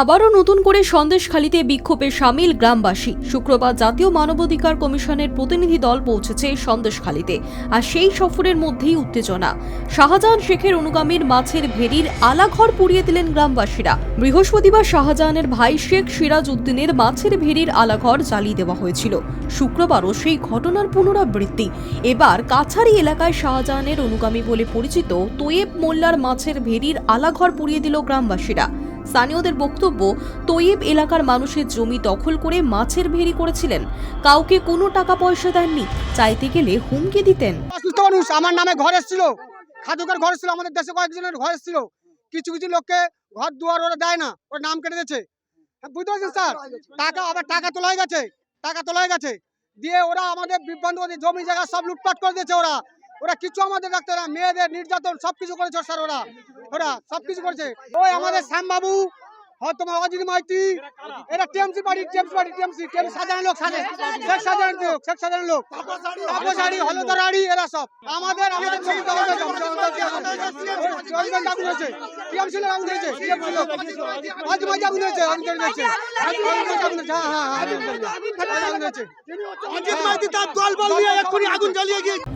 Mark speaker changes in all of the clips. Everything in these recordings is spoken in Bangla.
Speaker 1: আবারও নতুন করে সন্দেশখালিতে বিক্ষোভে সামিল গ্রামবাসী। শুক্রবার জাতীয় মানবাধিকার কমিশনের প্রতিনিধি দল পৌঁছেছে সন্দেশখালিতে, আর সেই সফরের মধ্যেই উত্তেজনা। শাহজাহান শেখের অনুগামীর মাছের ভেরির আলাঘর পুড়িয়ে দিলেন গ্রামবাসীরা। বৃহস্পতিবার শাহজাহানের ভাই শেখ সিরাজ উদ্দিনের মাছের ভেরির আলাঘর জ্বালিয়ে দেওয়া হয়েছিল। শুক্রবারও সেই ঘটনার পুনরাবৃত্তি। এবার কাছারি এলাকায় শাহজাহানের অনুগামী বলে পরিচিত তোয়েব মোল্লার মাছের ভেরির আলাঘর পুড়িয়ে দিল গ্রামবাসীরা। স্থানীয়দের বক্তব্য তৈয়েব এলাকার মানুষের জমি দখল করে মাছের ভেরি করেছিলেন। কাউকে কোনো টাকা পয়সা দেননি। চাইতে গেলে হুমকি দিতেন।
Speaker 2: অসুস্থ মানুষ আমার নামে ঘর এসেছিল। খাদুকের ঘর এসেছিল আমাদের দেশে কয়েকজনের ঘর এসেছিল। কিছু কিছু লোককে ঘর দুয়ার ওরা দেয় না ওর নাম কেটে দিয়েছে। হ্যাঁ, বুঝতে পারছেন স্যার? টাকা আবার টাকা তোলা হয়ে গেছে। টাকা তোলা হয়ে গেছে। দিয়ে ওরা আমাদের বিভ্রান্ত জমি জায়গা সব লুটপাট করে দিয়েছে ওরা। ওরা কিছু আমাদের ডাক্তার মেয়েদের নির্যাতন সবকিছু করেছে স্যার ওরা ওরা সবকিছু করেছে ওই আমাদের শ্যামবাবু তোমার অজিত মাইতি এরা টিএমসি লোক লোক এরা সব আমাদের আমাদের জমি দখল হয়েছে, আমাদের জমি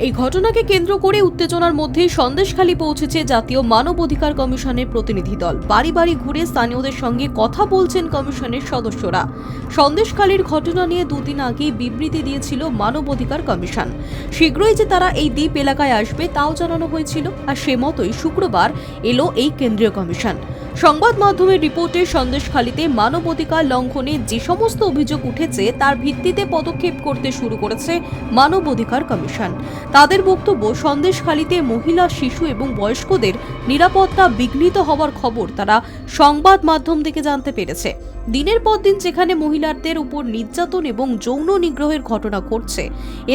Speaker 1: এই ঘটনাকে কেন্দ্র করে উত্তেজনার মধ্যে সন্দেশখালী পৌঁছেছে জাতীয় মানব অধিকার কমিশনের প্রতিনিধি দল। বাড়ি বাড়ি ঘুরে স্থানীয়দের সঙ্গে কথা বলছেন কমিশনের সদস্যরা। সন্দেশখালীর ঘটনা নিয়ে দুদিন আগে বিবৃতি দিয়েছিল মানব অধিকার কমিশন। শীঘ্রই যে তারা এই দ্বীপ এলাকায় আসবে, তাও জানানো হয়েছিল, আর সে মতোই শুক্রবার এলো এই কেন্দ্রীয় কমিশন। সংবাদ মাধ্যমের রিপোর্টে সন্দেশখালীতে মানব অধিকার লঙ্ঘনে যে সমস্ত অভিযোগ উঠেছে, তার ভিত্তিতে পদক্ষেপ করতে শুরু করেছে মানব অধিকার কমিশন। তাদের বক্তব্য, সন্দেশখালীতে মহিলা, শিশু এবং বয়স্কদের নিরাপত্তা বিঘ্নিত হওয়ার খবর তারা সংবাদ মাধ্যম থেকে জানতে পেরেছে। দিনের পর দিন যেখানে মহিলাদের উপর নির্যাতন এবং যৌন নিগ্রহের ঘটনা ঘটছে,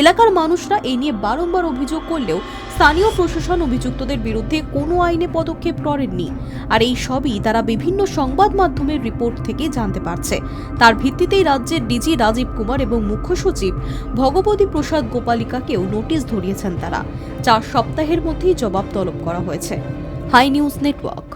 Speaker 1: এলাকার মানুষরা এই নিয়ে বারংবার অভিযোগ করলেও স্থানীয় প্রশাসন অভিযুক্তদের বিরুদ্ধে কোনো আইনে পদক্ষেপ করেননি। আর এই সবই তারা বিভিন্ন সংবাদ মাধ্যমের রিপোর্ট থেকে জানতে পারছে। তার ভিত্তিতেই রাজ্যের ডিজি রাজীব কুমার এবং মুখ্য সচিব ভগবতী প্রসাদ গোপালিকাকেও নোটিশ ধরিয়েছেন তারা চার সপ্তাহের মধ্যেই জবাব তলব করা হয়েছে। High news network.